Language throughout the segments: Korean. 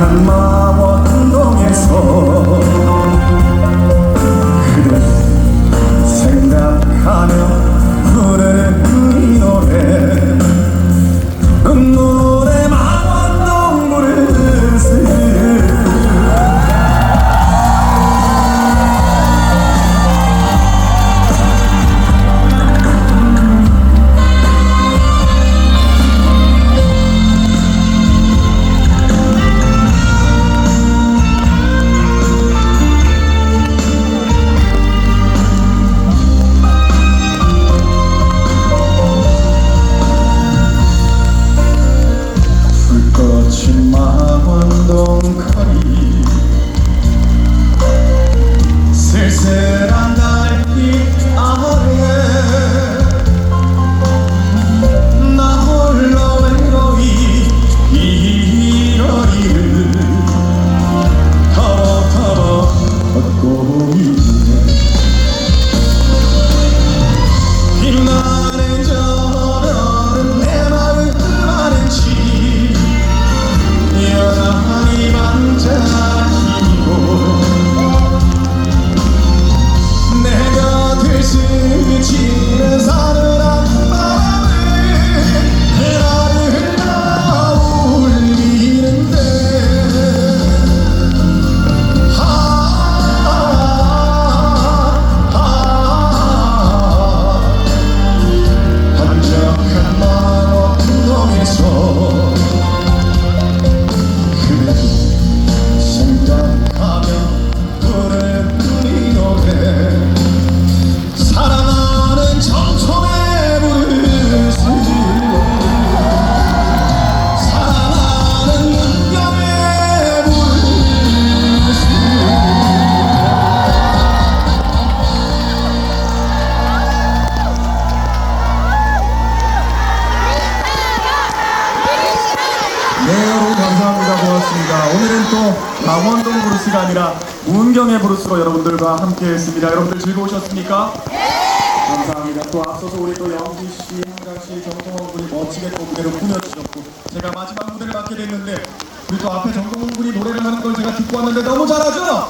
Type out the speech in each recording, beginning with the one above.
한적 오늘은 또 강원동 브루스가 아니라 문경의 브루스로 여러분들과 함께 했습니다 여러분들 즐거우셨습니까? 감사합니다 또 앞서서 우리 또 영지 씨, 한강 씨, 정동원 군이 멋지게 또 무대를 꾸며주셨고 제가 마지막 무대를 맡게 됐는데 우리 또 앞에 정동원 군이 노래를 하는 걸 제가 듣고 왔는데 너무 잘하죠?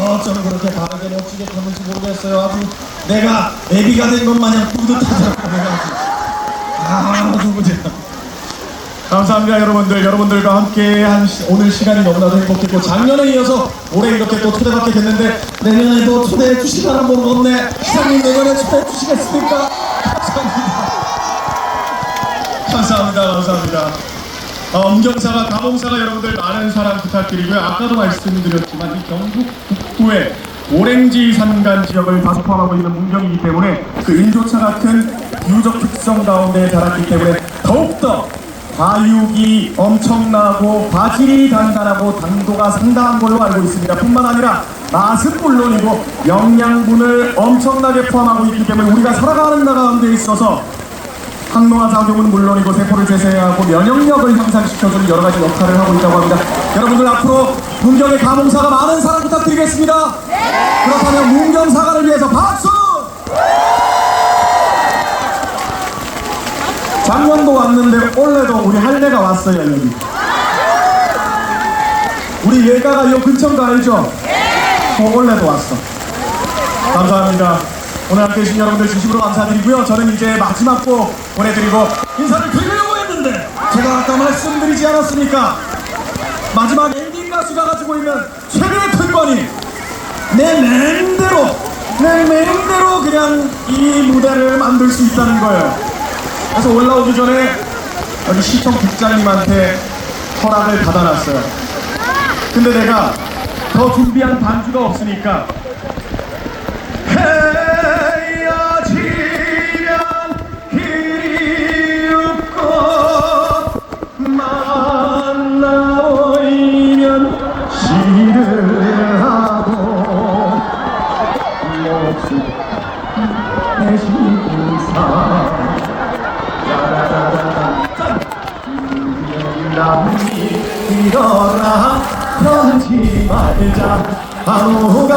어쩜 그렇게 바르게 멋지게 걷는지 모르겠어요 아주 내가 애비가 된 것 마냥 뿌듯하더라고요. 아 누구 제가 감사합니다 여러분들. 여러분들과 함께 한 시- 오늘 시간이 너무나도 행복했고 작년에 이어서 올해 이렇게 또 초대받게 됐는데 내년에도 초대해 주시면 모르겠네. 시장님 내년에 초대해 주시겠습니까? 감사합니다. 감사합니다 감사합니다. 어, 음경사가 가봉사가 여러분들 많은 사랑 부탁드리고요. 아까도 말씀드렸지만 이 경북 북부의 오렌지 산간 지역을 다소 포함하고 있는 문경이기 때문에 그 일교차 같은 유적 특성 가운데 자랐기 때문에 더욱더 과육이 엄청나고 과질이 단단하고 당도가 상당한 걸로 알고 있습니다. 뿐만 아니라 맛은 물론이고 영양분을 엄청나게 포함하고 있기 때문에 우리가 살아가는 가운데 있어서 항노화 작용은 물론이고 세포를 재생하고 면역력을 향상시켜주는 여러 가지 역할을 하고 있다고 합니다. 여러분들 앞으로 문경의 가몽사가 많은 사랑 부탁드리겠습니다. 그렇다면 문경 사과를 위해서 박수! 작년도 올해도 우리 할매가 왔어요 여기. 우리 예가가 이 근처인 알죠? 어, 올해도 왔어. 감사합니다. 오늘 함께 해주신 여러분들 진심으로 감사드리고요. 저는 이제 마지막 곡 보내드리고 인사를 드리려고 했는데 제가 아까 말씀드리지 않았습니까? 마지막 엔딩 가수가 가지고 있는 최대의 특권이 내 맹대로 내 맹대로 그냥 이이 무대를 만들 수 있다는 거예요. 그래서 올라오기 전에 여기 시청 국장님한테 허락을 받아놨어요. 근데 내가 더 준비한 반주가 없으니까 남이 일어나 변지 말자 아무가